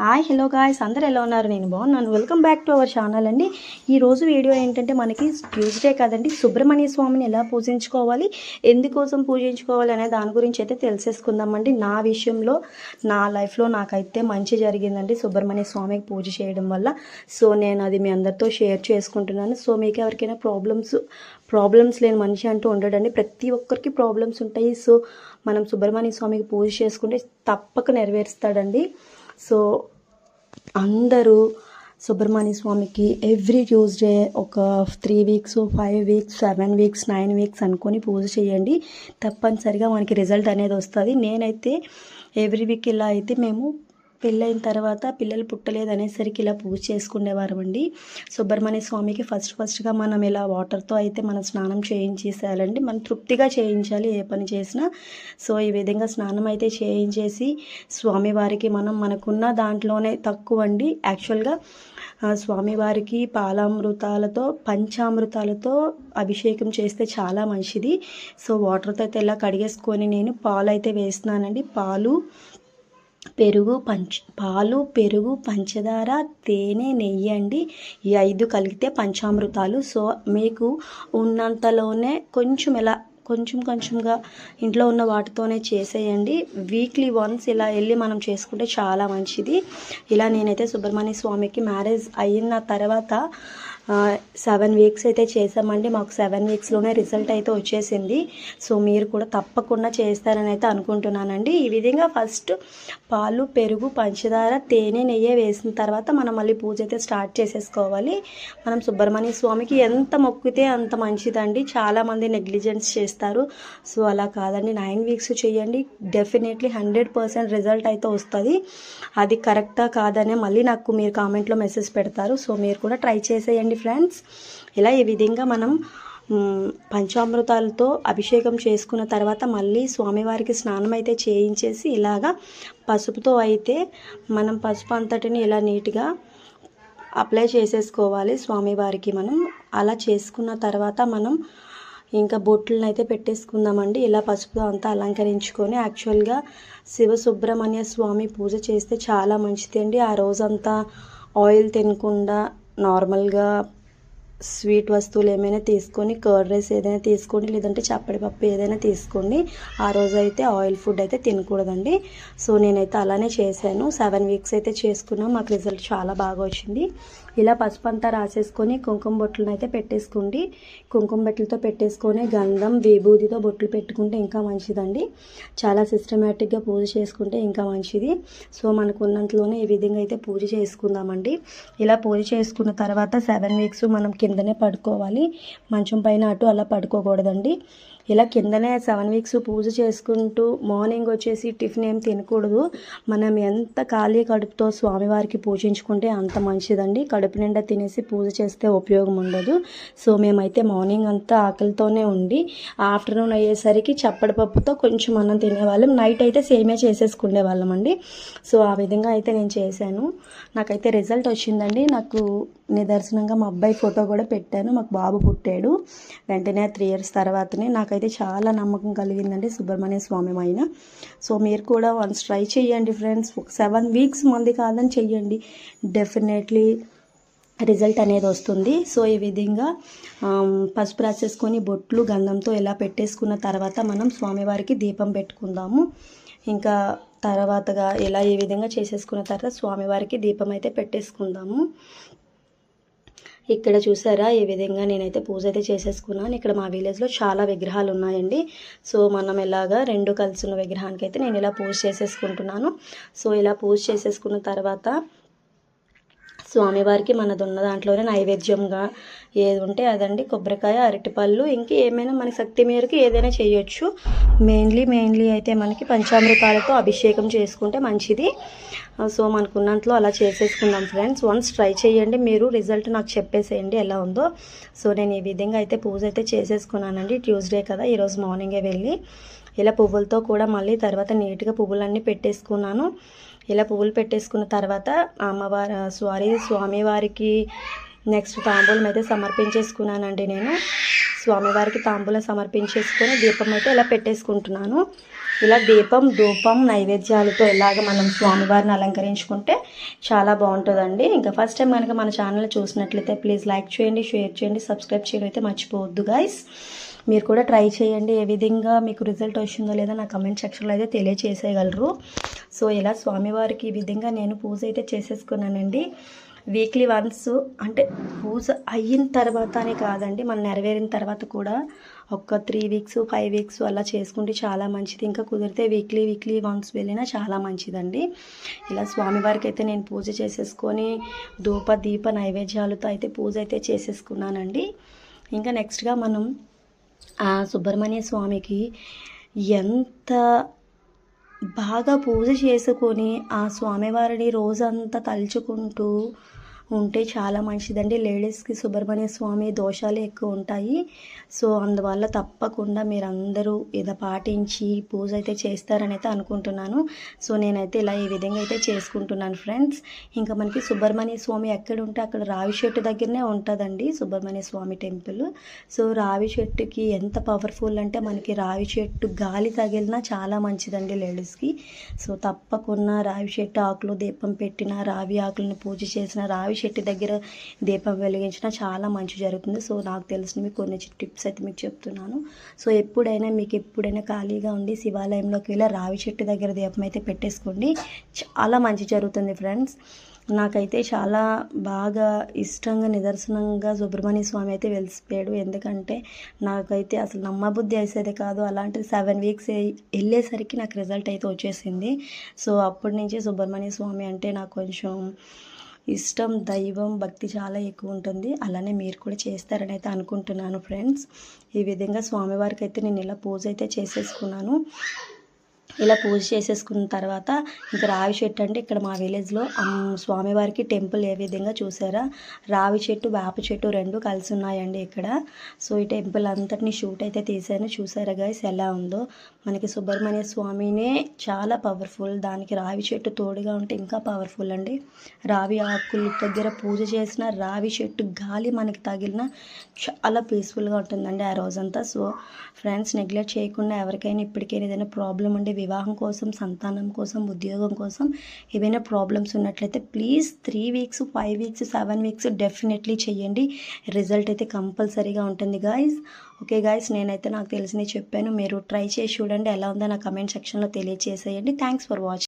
Hi hello guys అందరు ఎలా ఉన్నారు? నేను బాగున్నాను. Welcome back to our channel అండి. ఈ రోజు వీడియో ఏంటంటే మనకి ట్యూస్డే కదండి. సుబ్రహ్మణ్య స్వామిని ఎలా పూజించుకోవాలి? ఎందుకోసం పూజించుకోవాలి అనే దాని గురించి అయితే తెలిసేసుకుందామండి. నా విషయంలో నా లైఫ్లో నాకైతే మంచి జరిగిందండి సుబ్రహ్మణ్య స్వామికి పూజ చేయడం వల్ల. సో నేను అది మీ అందరితో షేర్ చేసుకుంటున్నాను. సో మీకు ఎవరికైనా ప్రాబ్లమ్స్ ప్రాబ్లమ్స్ లేని మనిషి అంటూ ఉండడండి. ప్రతి ఒక్కరికి ప్రాబ్లమ్స్ ఉంటాయి. సో మనం సుబ్రహ్మణ్య స్వామికి పూజ చేసుకుంటే తప్పక నెరవేరుస్తాడండి. సో అందరూ సుబ్రహ్మణ్య స్వామికి ఎవ్రీ ట్యూస్డే ఒక three weeks five weeks seven weeks nine weeks అనుకొని పూజ చేయండి. తప్పనిసరిగా మనకి రిజల్ట్ అనేది వస్తుంది. నేనైతే ఎవ్రీ వీక్ ఇలా అయితే మేము పెళ్ళైన తర్వాత పిల్లలు పుట్టలేదు అనేసరికి ఇలా పూజ చేసుకునేవారు అండి సుబ్రహ్మణ్య స్వామికి ఫస్ట్ ఫస్ట్గా మనం ఇలా వాటర్తో అయితే మనం స్నానం చేయించేసేయాలండి. మనం తృప్తిగా చేయించాలి ఏ పని చేసినా. సో ఈ విధంగా స్నానం అయితే చేయించేసి స్వామివారికి మనం మనకున్న దాంట్లోనే తక్కువ అండి యాక్చువల్గా స్వామివారికి పాలామృతాలతో పంచామృతాలతో అభిషేకం చేస్తే చాలా మంచిది. సో వాటర్తో అయితే ఇలా కడిగేసుకొని నేను పాలు అయితే వేస్తున్నానండి. పాలు పెరుగు పంచ పాలు పెరుగు పంచదార తేనె నెయ్యి అండి. ఈ ఐదు కలిగితే పంచామృతాలు. సో మీకు ఉన్నంతలోనే కొంచెం ఎలా కొంచెం కొంచెంగా ఇంట్లో ఉన్న వాటితోనే చేసేయండి. వీక్లీ వన్స్ ఇలా వెళ్ళి మనం చేసుకుంటే చాలా మంచిది. ఇలా నేనైతే సుబ్రహ్మణ్య స్వామికి మ్యారేజ్ అయిన తర్వాత సెవెన్ వీక్స్ అయితే చేసామండి మాకు సెవెన్ వీక్స్లోనే రిజల్ట్ అయితే వచ్చేసింది. సో మీరు కూడా తప్పకుండా చేస్తారని అయితే అనుకుంటున్నానండి. ఈ విధంగా ఫస్ట్ పాలు పెరుగు పంచదార తేనె నెయ్యి వేసిన తర్వాత మనం మళ్ళీ పూజ అయితే స్టార్ట్ చేసేసుకోవాలి. మనం సుబ్రహ్మణ్య స్వామికి ఎంత మొక్కితే అంత మంచిదండి. చాలామంది నెగ్లిజెన్స్ చేస్తారు. సో అలా కాదండి. నైన్ వీక్స్ చేయండి. డెఫినెట్లీ హండ్రెడ్ పర్సెంట్ రిజల్ట్ అయితే వస్తుంది. అది కరెక్టా కాదనే మళ్ళీ నాకు మీరు కామెంట్లో మెసేజ్ పెడతారు. సో మీరు కూడా ట్రై చేసేయండి. ఫ్రెండ్స్ ఇలా ఈ విధంగా మనం పంచామృతాలతో అభిషేకం చేసుకున్న తర్వాత మళ్ళీ స్వామివారికి స్నానం అయితే చేయించేసి ఇలాగా పసుపుతో అయితే మనం పసుపు అంతటిని ఇలా నీట్గా అప్లై చేసేసుకోవాలి స్వామివారికి మనం. అలా చేసుకున్న తర్వాత మనం ఇంకా బొట్లను అయితే పెట్టేసుకుందామండి. ఇలా పసుపుతో అంతా అలంకరించుకొని యాక్చువల్గా శివ సుబ్రహ్మణ్య స్వామి పూజ చేస్తే చాలా మంచిది అండి ఆ రోజంతా ఆయిల్ తినకుండా నార్మల్గా స్వీట్ వస్తువులు ఏమైనా తీసుకొని కర్డ్ రైస్ ఏదైనా తీసుకోండి లేదంటే చప్పటి పప్పు ఏదైనా తీసుకోండి. ఆ రోజు అయితే ఆయిల్ ఫుడ్ అయితే తినకూడదండి. సో నేనైతే అలానే చేశాను. సెవెన్ వీక్స్ అయితే చేసుకున్నాం. మాకు రిజల్ట్ చాలా బాగా వచ్చింది. ఇలా పసుపు అంతా రాసేసుకొని కుంకుమ బొట్లను అయితే పెట్టేసుకోండి. కుంకుమ బొట్లతో పెట్టేసుకొని గంధం విభూతితో బొట్లు పెట్టుకుంటే ఇంకా మంచిదండి. చాలా సిస్టమేటిక్గా పూజ చేసుకుంటే ఇంకా మంచిది. సో మనకు ఉన్నంతలోనే ఈ విధంగా అయితే పూజ చేసుకుందామండి. ఇలా పూజ చేసుకున్న తర్వాత సెవెన్ వీక్స్ మనం కిందనే పడుకోవాలి. మంచం పైన అటు అలా పడుకోకూడదండి. ఇలా కిందనే సెవెన్ వీక్స్ పూజ చేసుకుంటూ మార్నింగ్ వచ్చేసి టిఫిన్ ఏం తినకూడదు. మనం ఎంత ఖాళీ కడుపుతో స్వామివారికి పూజించుకుంటే అంత మంచిదండి. కడుపు నిండా తినేసి పూజ చేస్తే ఉపయోగం ఉండదు. సో మేమైతే మార్నింగ్ అంతా ఆకలితోనే ఉండి ఆఫ్టర్నూన్ అయ్యేసరికి చప్పడి పప్పుతో కొంచెం అన్నం తినేవాళ్ళం. నైట్ అయితే సేమే చేసేసుకునే వాళ్ళం అండి. సో ఆ విధంగా అయితే నేను చేశాను. నాకైతే రిజల్ట్ వచ్చిందండి. నాకు నిదర్శనంగా మా అబ్బాయి ఫోటో కూడా పెట్టాను. మాకు బాబు పుట్టాడు. వెంటనే త్రీ ఇయర్స్ తర్వాతనే నాకైతే చాలా నమ్మకం కలిగిందండి సుబ్రహ్మణ్య స్వామి ఆయన సో మీరు కూడా వన్స్ ట్రై చేయండి ఫ్రెండ్స్. సెవెన్ వీక్స్ మంది కాదని చెయ్యండి. డెఫినెట్లీ రిజల్ట్ అనేది వస్తుంది. సో ఈ విధంగా పసుపు రాసేసుకొని బొట్లు గంధంతో ఇలా పెట్టేసుకున్న తర్వాత మనం స్వామివారికి దీపం పెట్టుకుందాము. ఇంకా తర్వాతగా ఇలా ఈ విధంగా చేసేసుకున్న తర్వాత స్వామివారికి దీపం అయితే పెట్టేసుకుందాము. ఇక్కడ చూసారా ఈ విధంగా నేనైతే పూజ అయితే చేసేసుకున్నాను. ఇక్కడ మా విలేజ్లో చాలా విగ్రహాలు ఉన్నాయండి. సో మనం ఇలాగా రెండు కలిసి ఉన్న విగ్రహానికి అయితే నేను ఇలా పూజ చేసేసుకుంటున్నాను. సో ఇలా పూజ చేసేసుకున్న తర్వాత స్వామివారికి మనది ఉన్న దాంట్లోనే నైవేద్యంగా ఏది ఉంటే అదండి. కొబ్బరికాయ అరటిపళ్ళు ఇంకా ఏమైనా మన శక్తి మేరకు ఏదైనా చేయొచ్చు. మెయిన్లీ మెయిన్లీ అయితే మనకి పంచామృతాలతో అభిషేకం చేసుకుంటే మంచిది. సో మనకున్నంతలో అలా చేసేసుకుందాం ఫ్రెండ్స్. వన్స్ ట్రై చేయండి. మీరు రిజల్ట్ నాకు చెప్పేసేయండి ఎలా ఉందో. సో నేను ఈ విధంగా అయితే పూజ అయితే చేసేసుకున్నానండి. ట్యూస్డే కదా ఈరోజు మార్నింగే వెళ్ళి. ఇలా పువ్వులతో కూడా మళ్ళీ తర్వాత నీట్గా పువ్వులన్నీ పెట్టేసుకున్నాను. ఇలా పువ్వులు పెట్టేసుకున్న తర్వాత అమ్మవారు సారీ స్వామివారికి నెక్స్ట్ తాంబూలం అయితే సమర్పించేసుకున్నానండి నేను. స్వామివారికి తాంబూలం సమర్పించేసుకొని దీపం అయితే ఇలా పెట్టేసుకుంటున్నాను. ఇలా దీపం ధూపం నైవేద్యాలతో ఇలాగ మనం స్వామివారిని అలంకరించుకుంటే చాలా బాగుంటుందండి. ఇంకా ఫస్ట్ టైం కనుక మన ఛానల్ చూసినట్లయితే ప్లీజ్ లైక్ చేయండి షేర్ చేయండి సబ్స్క్రైబ్ చేయడం అయితే మర్చిపోవద్దు గైస్ మీరు కూడా ట్రై చేయండి. ఏ విధంగా మీకు రిజల్ట్ వచ్చిందో లేదో నా కమెంట్ సెక్షన్లో అయితే తెలియచేసేయగలరు. సో ఇలా స్వామివారికి ఈ విధంగా నేను పూజ అయితే చేసేసుకున్నానండి. వీక్లీ వన్స్ అంటే పూజ అయిన తర్వాత అని కాదండి మనం నెరవేరిన తర్వాత కూడా ఒక త్రీ వీక్స్ ఫైవ్ వీక్స్ అలా చేసుకుంటే చాలా మంచిది. ఇంకా కుదిరితే వీక్లీ వీక్లీ వన్స్ వెళ్ళినా చాలా మంచిదండి. ఇలా స్వామివారికి అయితే నేను పూజ చేసేసుకొని ధూప దీప నైవేద్యాలతో అయితే పూజ అయితే చేసేసుకున్నానండి. ఇంకా నెక్స్ట్గా మనం ఆ సుబ్రహ్మణ్య స్వామికి ఎంత బాగా పూజ చేసుకొని ఆ స్వామివారిని రోజంతా తలుచుకుంటూ ఉంటే చాలా మంచిదండి. లేడీస్కి సుబ్రహ్మణ్య స్వామి దోషాలు ఎక్కువ ఉంటాయి. సో అందువల్ల తప్పకుండా మీరందరూ ఇది పాటించి పూజ అయితే చేస్తారని అయితే అనుకుంటున్నాను. సో నేనైతే ఇలా ఈ విధంగా అయితే చేసుకుంటున్నాను ఫ్రెండ్స్. ఇంకా మనకి సుబ్రహ్మణ్య స్వామి ఎక్కడ ఉంటే అక్కడ రావి చెట్టు దగ్గరనే ఉంటుందండి సుబ్రహ్మణ్య స్వామి టెంపుల్. సో రావి చెట్టుకి ఎంత పవర్ఫుల్ అంటే మనకి రావి చెట్టు గాలి తగిలినా చాలా మంచిదండి లేడీస్కి. సో తప్పకుండా రావి చెట్టు ఆకులు దీపం పెట్టిన రావి ఆకులను పూజ చేసిన రావి చెట్టు దగ్గర దీపం వెలిగించినా చాలా మంచి జరుగుతుంది. సో నాకు తెలిసినవి కొన్ని టిప్స్ అయితే మీకు చెప్తున్నాను. సో ఎప్పుడైనా మీకు ఎప్పుడైనా ఖాళీగా ఉండి శివాలయంలోకి వెళ్ళి రావి చెట్టు దగ్గర దీపం అయితే పెట్టేసుకోండి. చాలా మంచి జరుగుతుంది ఫ్రెండ్స్. నాకైతే చాలా బాగా ఇష్టంగా నిదర్శనంగా సుబ్రహ్మణ్య స్వామి అయితే వెలిసిపోయాడు. ఎందుకంటే నాకైతే అసలు నమ్మబుద్ధి వేసేది కాదు. అలాంటిది సెవెన్ వీక్స్ వెళ్ళేసరికి నాకు రిజల్ట్ అయితే వచ్చేసింది. సో అప్పటి నుంచి సుబ్రహ్మణ్య స్వామి అంటే నాకు కొంచెం ఇష్టం దైవం భక్తి చాలా ఎక్కువ ఉంటుంది. అలానే మీరు కూడా చేస్తారని అయితే అనుకుంటున్నాను ఫ్రెండ్స్. ఈ విధంగా స్వామివారికి అయితే నేను ఇలా పూజ అయితే చేసేసుకున్నాను. ఇలా పూజ చేసేసుకున్న తర్వాత ఇంకా రావి చెట్టు అంటే ఇక్కడ మా విలేజ్లో స్వామివారికి టెంపుల్ ఏ విధంగా చూసారా? రావి చెట్టు వేప చెట్టు రెండు కలిసి ఉన్నాయండి ఇక్కడ. సో ఈ టెంపుల్ అంతటిని షూట్ అయితే తీసాను చూసారా గైస్ ఎలా ఉందో? మనకి సుబ్రహ్మణ్య స్వామినే చాలా పవర్ఫుల్ దానికి రావి చెట్టు తోడుగా ఉంటే ఇంకా పవర్ఫుల్ అండి. రావి ఆకుల దగ్గర పూజ చేసిన రావి చెట్టు గాలి మనకి తగిలిన చాలా పీస్ఫుల్గా ఉంటుందండి ఆ రోజంతా. సో ఫ్రెండ్స్ నెగ్లెక్ట్ చేయకుండా ఎవరికైనా ఇప్పటికైనా ఏదైనా ప్రాబ్లం ఉండే వివాహం కోసం సంతానం కోసం ఉద్యోగం కోసం ఏవైనా ప్రాబ్లమ్స్ ఉన్నట్లయితే please three weeks five weeks seven weeks definitely చేయండి. రిజల్ట్ అయితే కంపల్సరీగా ఉంటుంది గాయస్ ఓకే గాయస్ నేనైతే నాకు తెలిసినవి చెప్పాను. మీరు ట్రై చేసి చూడండి. ఎలా ఉందో నా కమెంట్ సెక్షన్లో తెలియజేసేయండి థ్యాంక్స్ ఫర్ వాచింగ్